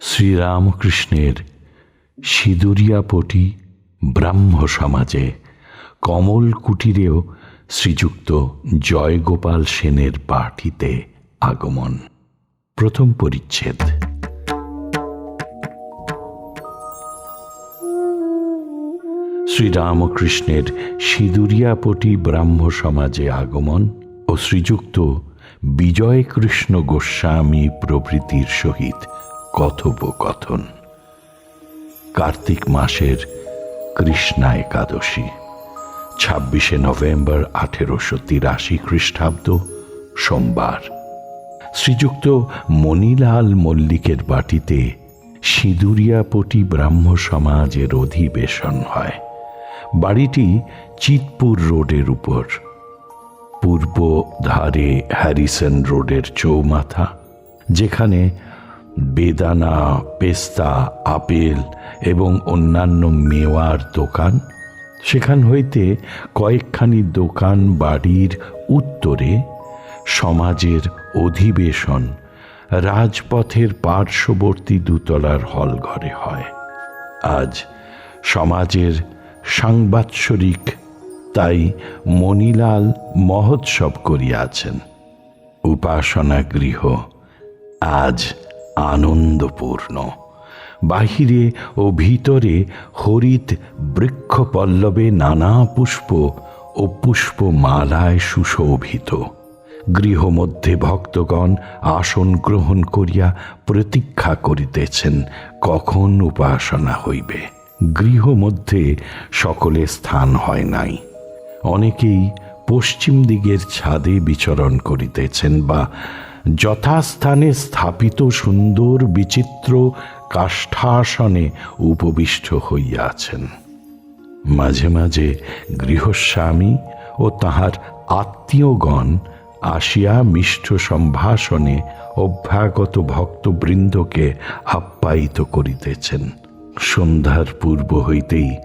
শ্রীরামকৃষ্ণের সিঁদুরিয়াপটি ব্রাহ্ম সমাজে কমল কুটিরেও শ্রীযুক্ত জয়গোপাল সেনের পার্টিতে আগমন। প্রথম পরিচ্ছেদ। শ্রীরামকৃষ্ণের সিঁদুরিয়াপটি ব্রাহ্ম সমাজে আগমন ও শ্রীযুক্ত বিজয় কৃষ্ণ গোস্বামী প্রভৃতির সহিত কথোপকথন। কার্তিক মাসের কৃষ্ণা একাদশী, ছাব্বিশে নভেম্বর আঠেরোশো তিরাশি খ্রিস্টাব্দ, সোমবার। শ্রীযুক্ত মণিলাল মল্লিকের বাটিতে সিঁদুরিয়াপটি ব্রাহ্ম সমাজের অধিবেশন হয়। বাড়িটি চিতপুর রোডের উপর। পূর্ব ধারে হ্যারিসন রোডের চৌমাথা, যেখানে বেদানা, পেস্তা, আপেল এবং অন্যান্য মেওয়ার দোকান। সেখান হইতে কয়েকখানি দোকান বাড়ির উত্তরে সমাজের অধিবেশন রাজপথের পার্শ্ববর্তী দুতলার হল ঘরে হয়। আজ সমাজের সাংবাৎসরিক, তাই মণিলাল মহোৎসব করিয়াছেন। উপাসনা গৃহ আজ আনন্দপূর্ণ। বাহিরে ও ভিতরে হরিত বৃক্ষ পল্লবে নানা পুষ্প ও পুষ্পমালায় সুশোভিত। গৃহমধ্যে ভক্তগণ আসন গ্রহণ করিয়া প্রতীক্ষা করিতেছেন, কখন উপাসনা হইবে। গৃহমধ্যে সকলে স্থান হয় নাই। অনেকেই পশ্চিম দিকের ছাদে বিচরণ করিতেছেন বা যথাস্থানে স্থাপিত সুন্দর বিচিত্র কাষ্ঠাসনে উপবিষ্ট হইয়াছেন। মাঝে মাঝে গৃহস্বামী ও তাহার আত্মীয়গণ আসিয়া মিষ্ট সম্ভাষণে অভ্যাগত ভক্তবৃন্দকে আপ্যায়িত করিতেছেন। সন্ধ্যার পূর্ব হইতেই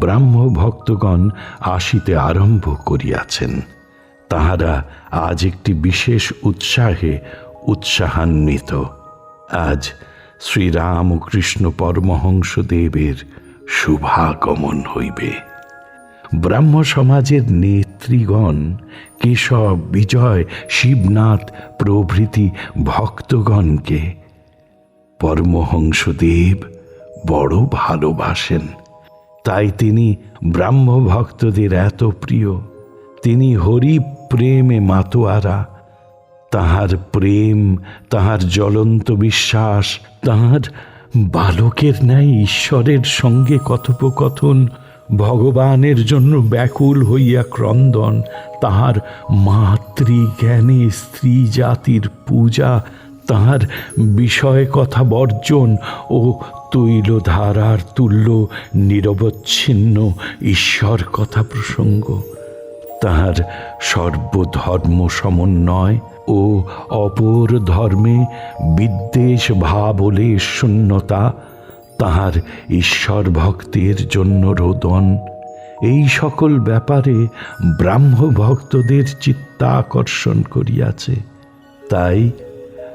ব্রাহ্ম ভক্তগণ আসিতে আরম্ভ করিয়াছেন। তাহারা আজ একটি বিশেষ উৎসাহে উৎসাহান্বিত। আজ শ্রীরাম শ্রীরামকৃষ্ণ পরমহংসদেবের শুভাগমন হইবে। ব্রাহ্ম সমাজের নেত্রীগণ, কেশব, বিজয়, শিবনাথ প্রভৃতি ভক্তগণকে পরমহংসদেব বড় ভালোবাসেন। তাই তিনি ব্রাহ্ম ভক্তদের এত প্রিয়। তিনি হরি প্রেমে মাতোয়ারা। তাহার প্রেম, তাহার জ্বলন্ত বিশ্বাস, তাহার বালকের ন্যায় ঈশ্বরের সঙ্গে কথোপকথন, ভগবানের জন্য ব্যাকুল হইয়া ক্রন্দন, তাহার মাতৃজ্ঞানে স্ত্রী জাতির পূজা তাহার বিষয় কথা বর্জন ও তৈলধারার তুল্য নিরবচ্ছিন্ন ঈশ্বর কথা প্রসঙ্গ। তাহার সর্বধর্ম সমন্বয় ও অপর ধর্মে বিদ্বেষ ভাব ভাবলে শূন্যতা তাহার ঈশ্বর ভক্তের জন্য রোদন। এই সকল ব্যাপারে ব্রাহ্ম ভক্তদের চিত্তাকর্ষণ করিয়াছে। তাই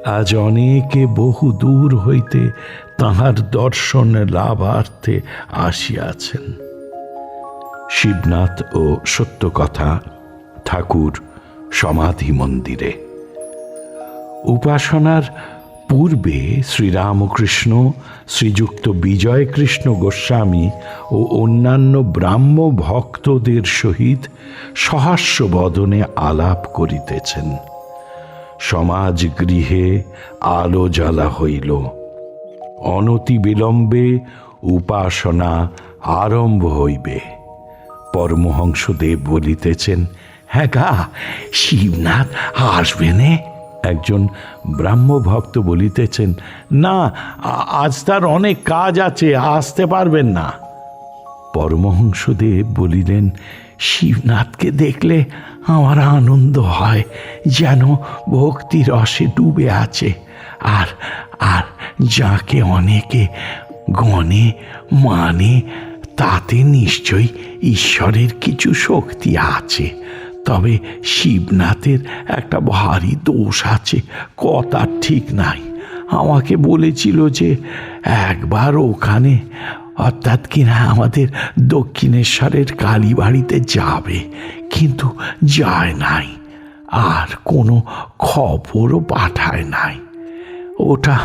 আজ অনেকে বহু দূর হইতে তাহার দর্শন লাভার্থে আসিয়াছেন। শিবনাথ ও সত্যকথা ঠাকুর সমাধি মন্দিরে। উপাসনার পূর্বে শ্রীরামকৃষ্ণ, শ্রীযুক্ত বিজয়কৃষ্ণ গোস্বামী ও অন্যান্য ব্রাহ্ম ভক্তদের সহিত সহাস্য বদনে আলাপ করিতেছেন। সমাজ গৃহে আলো জ্বালা হইল। অনতি বিলম্বে উপাসনা আরম্ভ হইবে। পরমহংসদেব বলিতেছেন হ্যাঁ গা, শিবনাথ আসবে নে? একজন ব্রাহ্ম ভক্ত বলিতেছেন, না, আজ তার অনেক কাজ আছে, আসতে পারবেন না। পরমহংসদেব বলিলেন শিবনাথকে দেখলে আমার আনন্দ হয়, যেন ভক্তি রসে ডুবে আছে। আর আর যাকে অনেকে গণে মানে তাতে নিশ্চয়ই ঈশ্বরের কিছু শক্তি আছে। তবে শিবনাথের একটা ভারী দোষ আছে কথা ঠিক নাই। আমাকে বলেছিল যে একবার ওখানে, অর্থাৎ কিনা আমাদের দক্ষিণেশ্বরের কালীবাড়িতে যাবে, কিন্তু যায় নাই, আর কোনো খবরও পাঠায় নাই। ওটা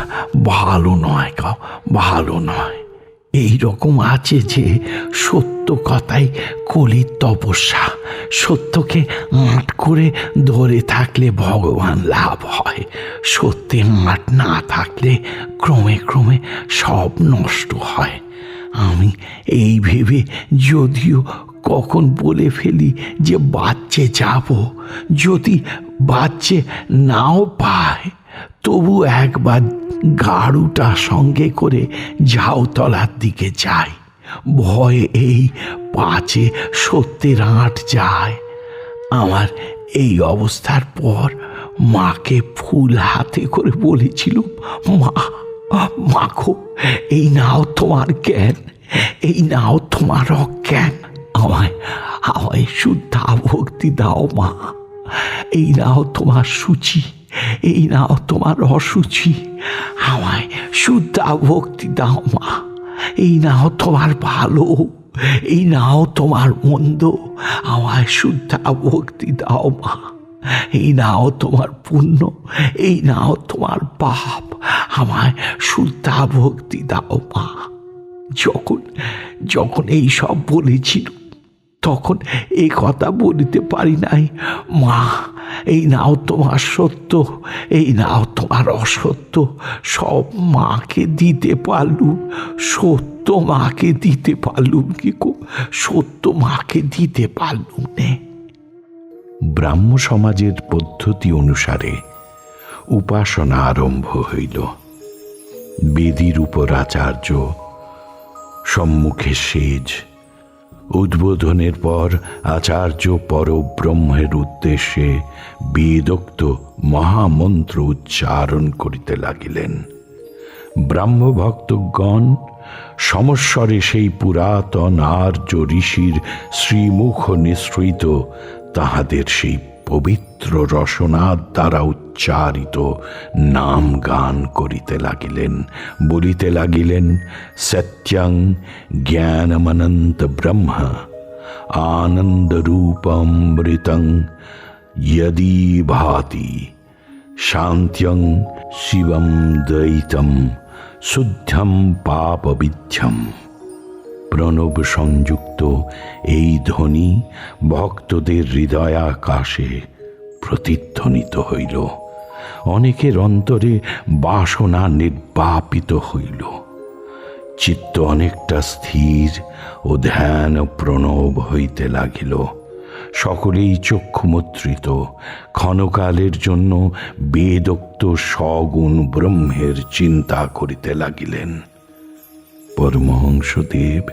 ভালো নয় গো, ভালো নয়। এই রকম আছে যে সত্য কথাই কলির তপস্যা, সত্যকে আঁট করে ধরে থাকলে ভগবান লাভ হয়। সত্যের মাঠ না থাকলে ক্রমে ক্রমে সব নষ্ট হয়। আমি এই ভেবে যদিও কখন বলে ফেলি যে বাচ্চে যাব, যদি বাচ্চে নাও পায়, তবু একবার গাড়ুটা সঙ্গে করে ঝাউতলার দিকে যাই। ভয়ে এই পাচে সত্যের আঁট যায়। আমার এই অবস্থার পর মাকে ফুল হাতে করে বলেছিল, মা মাখো এই নাও তোমার জ্ঞান, এই নাও তোমার অজ্ঞান। আমায় আমায় শুদ্ধা ভক্তি দাও, মা। এই নাও তোমার সূচি, এই নাও তোমার অসুচি। আমায় শুদ্ধা ভক্তি দাও, মা। এই নাও তোমার ভালো এই নাও তোমার মন্দ, আমায় শুদ্ধা ভক্তি দাও মা। এই নাও তোমার পুণ্য, এই নাও তোমার পাপ, আমায় শুদ্ধা ভক্তি দাও মা। যখন যখন এই সব বলেছিল, তখন এই কথা বলিতে পারি নাই। মা এই নাও তোমার সত্য, এই নাও তোমার অসত্য। সব মাকে দিতে পারলুম, সত্য মাকে দিতে পারলুম কি কো? সত্য মাকে দিতে পারলুম নে। ব্রাহ্ম সমাজের পদ্ধতি অনুসারে উপাসনা আরম্ভ হইল। বেদির উপর আচার্য সম্মুখে সেজ উদ্বোধনের পর আচার্য পরব্রহ্মের উদ্দেশ্যে বেদোক্ত মহামন্ত্র উচ্চারণ করিতে লাগিলেন। ব্রাহ্মভক্তগণ, সমস্বরে সেই পুরাতন আর্য ঋষির শ্রীমুখ নিঃসৃত তাহাদের সেই পবিত্র রসনার দ্বারা উচ্চারিত নাম গান করিতে লাগিলেন বলিতে লাগিলেন সত্যং জ্ঞানমনন্ত ব্রহ্ম আনন্দরূপমৃতং यदि भाति শান্ত্যং শিবম দ্বৈতম শুদ্ধম পাপবিধ্যম প্রণব সংযুক্ত এই ধ্বনি ভক্তদের হৃদয়াকাশে প্রতিধ্বনিত হইল অনেকের অন্তরে বাসনা নির্বাপিত হইল। চিত্ত অনেকটা স্থির ও ধ্যান প্রণব হইতে লাগিল। সকলেই চক্ষুমুদ্রিত ক্ষণকালের জন্য বেদোক্ত সগুণ ব্রহ্মের চিন্তা করিতে লাগিলেন। পরমহংসদেব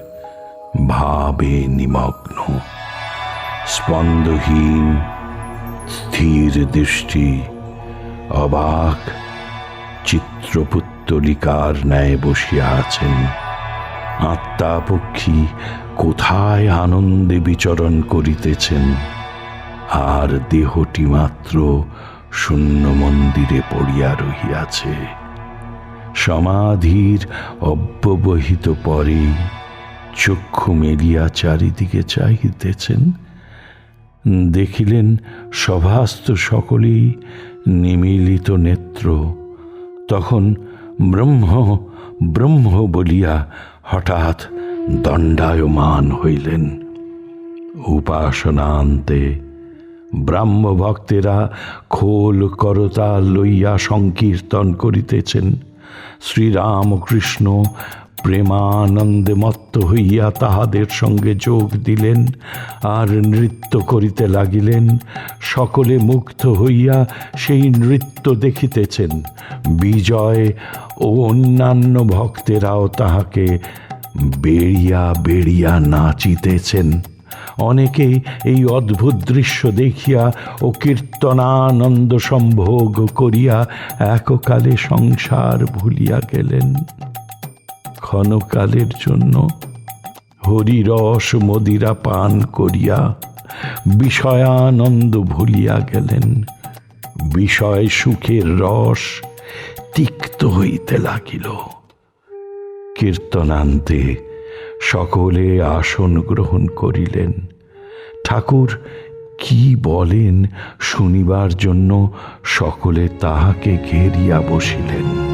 ভাবে নিমগ্ন। স্পন্দহীন, স্থির দৃষ্টি অবাক চিত্রপুত্তলিকার ন্যায় বসিয়া আছেন। আত্মা পক্ষী কোথায় আনন্দে বিচরণ করিতেছেন? আর দেহটি মাত্র শূন্য মন্দিরে পড়িয়া রহিয়াছে। সমাধির অব্যবহিত পরে চক্ষু মেলিয়া চারিদিকে চাহিতেছেন। দেখিলেন সভাস্থ সকলেই নিমিলিত নেত্র। তখন ব্রহ্ম ব্রহ্ম বলিয়া হঠাৎ দণ্ডায়মান হইলেন। উপাসনান্তে ব্রাহ্মভক্তেরা খোল করতা লইয়া সংকীর্তন করিতেছেন। শ্রীরামকৃষ্ণ প্রেমানন্দে মত্ত হইয়া তাহাদের সঙ্গে যোগ দিলেন আর নৃত্য করিতে লাগিলেন। সকলে মুগ্ধ হইয়া সেই নৃত্য দেখিতেছেন। বিজয় ও অন্যান্য ভক্তেরাও তাহাকে বেড়িয়া বেড়িয়া নাচিতেছেন। অনেকেই এই অদ্ভুত দৃশ্য দেখিয়া ও কীর্তনানন্দ সম্ভোগ করিয়া এককালে সংসার ভুলিয়া গেলেন। ক্ষণকালের জন্য হরিরস মদিরা পান করিয়া বিষয়ানন্দ ভুলিয়া গেলেন। বিষয় সুখের রস তিক্ত হইতে লাগিল। কীর্তনান্তে সকলে আসন গ্রহণ করিলেন। ঠাকুর কি বলেন? শুনিবার জন্য সকলে তাহাকে ঘেরিয়া বসিলেন।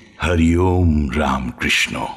हरिओम राम कृष्णो